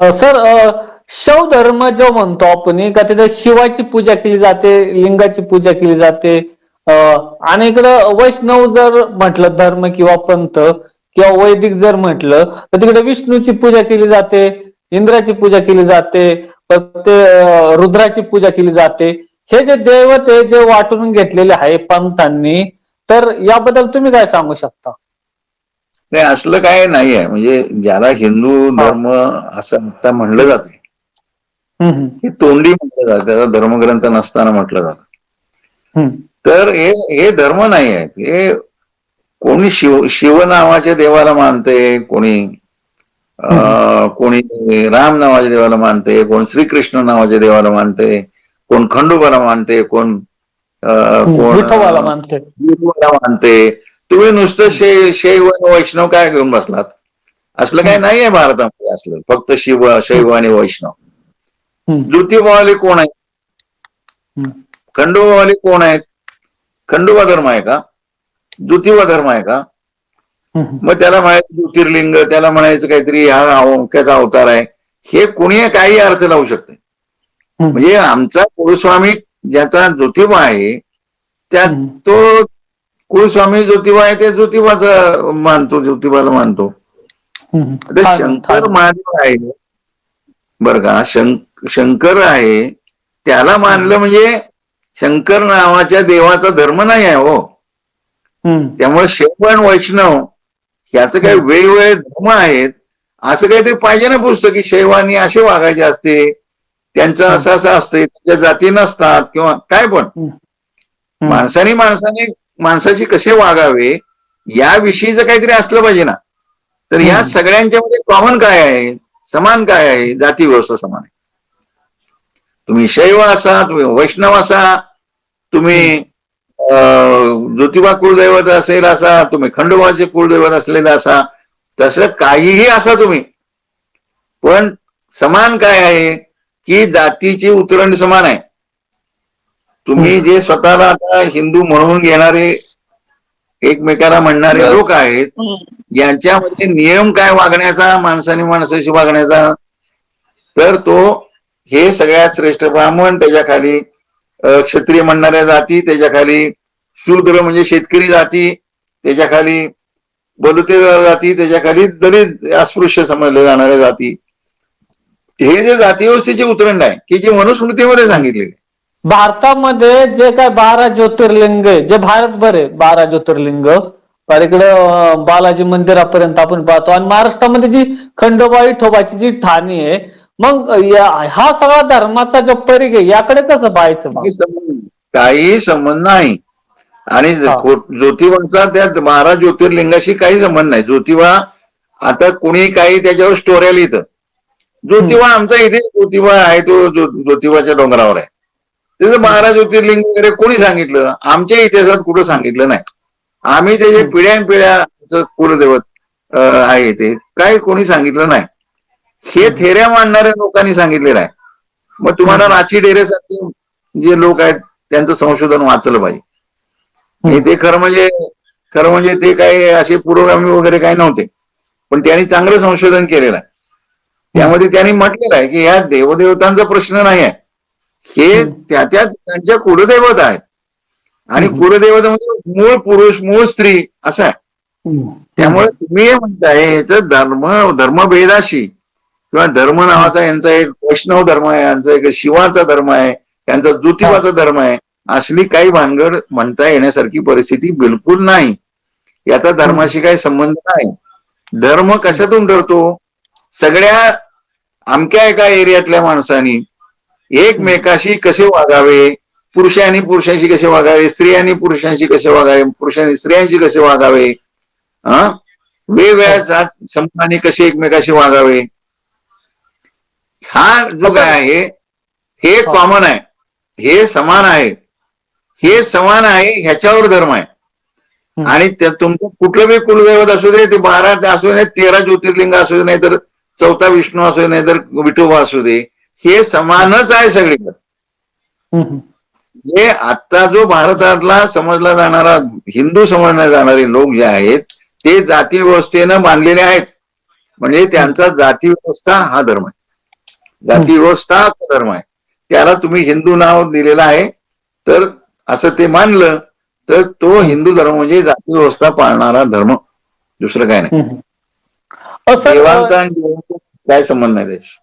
Sir शव धर्म जो म्हणतो आपण का तिथे शिवाची पूजा केली जाते लिंगाची पूजा केली जाते आणि इकडं वैष्णव जर म्हटलं धर्म किंवा पंथ किंवा वैदिक जर म्हटलं तर तिकडे विष्णूची पूजा केली जाते इंद्राची पूजा केली जाते ते रुद्राची पूजा केली जाते. हे जे दैवत जे वाटून घेतलेले आहे पंथांनी तर याबद्दल तुम्ही काय सांगू शकता? नाही असलं काय नाही आहे म्हणजे ज्याला हिंदू धर्म असं आता म्हणलं जाते हे तोंडी म्हटलं जातं. त्याचा धर्मग्रंथ नसताना म्हटलं जातं. तर हे हे धर्म नाही आहेत हे कोणी शिव शिव नावाच्या देवाला मानते कोणी अं, कोणी राम नावाच्या देवाला मानते कोण श्रीकृष्ण नावाच्या देवाला मानते कोण खंडोबाला मानते कोण कोण मानते मानते तुम्ही नुसतं शै शैव आणि वैष्णव काय घेऊन बसलात? असलं काही नाही आहे भारतामध्ये असलं. फक्त शिव शैव आणि वैष्णव. ज्योतिबावाले कोण आहेत? खंडोबावाले कोण आहेत? खंडोबा धर्म आहे का? ज्योतिबा धर्म आहे का? मग त्याला म्हणायचं ज्योतिर्लिंग त्याला म्हणायचं काहीतरी हा अवक्याचा अवतार आहे. हे कोणी काही अर्थ लावू शकते. म्हणजे आमचा कुलस्वामी ज्याचा ज्योतिबा आहे हम्म, तो कुलस्वामी ज्योतिबा आहे ते ज्योतिबाचा मानतो ज्योतिबाला मानतो. छान, शंकर. महादेव आहे. बर का शंक शंकर आहे त्याला मानलं म्हणजे शंकर नावाच्या देवाचा धर्म नाही आहे हो. त्यामुळे शैव आणि वैष्णव ह्याचं काही वेगवेगळे धर्म आहेत असं काहीतरी पाहिजे ना पुस्तक की शैवानी असे वागायचे असते. त्यांचं असं असं असते त्यांच्या जाती नसतात किंवा काय पण. माणसाने माणसाने माणसाची कसे वागावे याविषयीचं काहीतरी असलं पाहिजे ना तर हम्म. सगळ्यांच्या मध्ये कॉमन काय आहे? समान काय आहे? जाती व्यवस्था समान आहे. तुम्ही शैव असा तुम्ही वैष्णव असा तुम्ही ज्योतिबा कुलदैवत असेल असा तुम्ही खंडोबाचे कुलदैवत असलेला असा तसं काहीही असा तुम्ही. पण समान काय आहे? की जातीची उतरंड समान आहे. तुम्ही जे स्वतःला आता हिंदू म्हणून घेणारे एकमेकाला म्हणणारे. लोक आहेत यांच्यामध्ये नियम काय वागण्याचा माणसाने माणसाशी वागण्याचा तर तो हे सगळ्यात श्रेष्ठ ब्राह्मण त्याच्याखाली अं, क्षत्रिय म्हणणाऱ्या जाती त्याच्याखाली शूद्र म्हणजे शेतकरी जाती त्याच्याखाली बलुतेदार जाती त्याच्याखाली दलित अस्पृश्य समजले जाणाऱ्या जाती हे जे जाती व्यवस्थेची उतरंड आहे की जी मनुस्मृतीमध्ये सांगितलेली. भारतामध्ये जे काय बारा ज्योतिर्लिंग आहे जे भारतभर आहे बारा ज्योतिर्लिंग. इकडं बालाजी मंदिरापर्यंत आपण पाहतो. आणि महाराष्ट्रामध्ये जी खंडोबा विठोबाची जी ठाणी आहे मग हा सगळा धर्माचा जो परिघ आहे याकडे कसं पाहायचं? काही संबंध नाही. आणि ज्योतिबांचा त्या बारा ज्योतिर्लिंगाशी काही संबंध नाही. ज्योतिबा आता कुणी काही त्याच्यावर स्टोऱ्या लिहितं ज्योतिबा आमचा इथे ज्योतिबा आहे तो ज्यो- ज्योतिबाच्या डोंगरावर आहे. त्याचं बारा ज्योतिर्लिंग वगैरे कोणी सांगितलं? आमच्या इतिहासात कुठं सांगितलं नाही. आम्ही त्याचे. पिढ्यानपिढ्या कुलदैवत आहे ते काय कोणी सांगितलं नाही. हे थेऱ्या मांडणाऱ्या लोकांनी सांगितलेलं आहे. मग तुम्हाला. राची डेरेसारखे जे लोक आहेत त्यांचं संशोधन वाचलं पाहिजे. हे ते खरं म्हणजे खरं म्हणजे ते काही असे पुरोगामी वगैरे काही नव्हते. पण त्यांनी चांगलं संशोधन केलेलं आहे. त्यामध्ये त्यांनी म्हटलेलं आहे की ह्या देवदेवतांचा प्रश्न नाही आहे. हे. त्या त्या त्यांच्या कुलदैवत आहेत. आणि. कुलदैवत म्हणजे मूळ पुरुष मूळ स्त्री असं आहे. त्यामुळे तुम्ही हे म्हणताय याचं धर्म धर्मभेदाशी किंवा धर्म नावाचा यांचा एक वैष्णव धर्म आहे यांचा एक शिवाचा धर्म आहे यांचा ज्योतिबाचा धर्म आहे असली काही भानगड म्हणता येण्यासारखी परिस्थिती बिलकुल नाही. याचा धर्माशी काही संबंध नाही. धर्म कशातून ठरतो सगळ्या अमक्या एका एरियातल्या माणसांनी एकमेकाशी कसे वागावे? पुरुषांनी पुरुषांशी कसे वागावे? स्त्रियांनी पुरुषांशी कसे वागावे? पुरुषांनी स्त्रियांशी कसे वागावे? हा? वेगवेगळ्या जात समूहाने कसे एकमेकाशी वागावे? हा जो काय आहे हे हा. कॉमन आहे. हे समान आहे. हे समान आहे ह्याच्यावर धर्म आहे. आणि त्या तुमचं कुठलं बी कुलदैवत असू दे ते बारा ते असू दे तेरा ज्योतिर्लिंग असू दे नाही तर चौथा विष्णू असू दे नाही तर विठोबा असू दे हे समानच आहे सगळीकडे. हे आता जो भारतातला समजला जाणारा हिंदू समजले जाणारे लोक जे आहेत ते जाती व्यवस्थेनं बांधलेले आहेत. म्हणजे त्यांचा जाती व्यवस्था हा धर्म आहे. जाती व्यवस्था हा धर्म आहे. त्याला तुम्ही हिंदू नाव दिलेलं आहे तर असं ते मानलं तर तो हिंदू धर्म म्हणजे जाती व्यवस्था पाळणारा धर्म. दुसरं काय नाही. देवांचा आणि देवांचा काय संबंध नाही त्याशी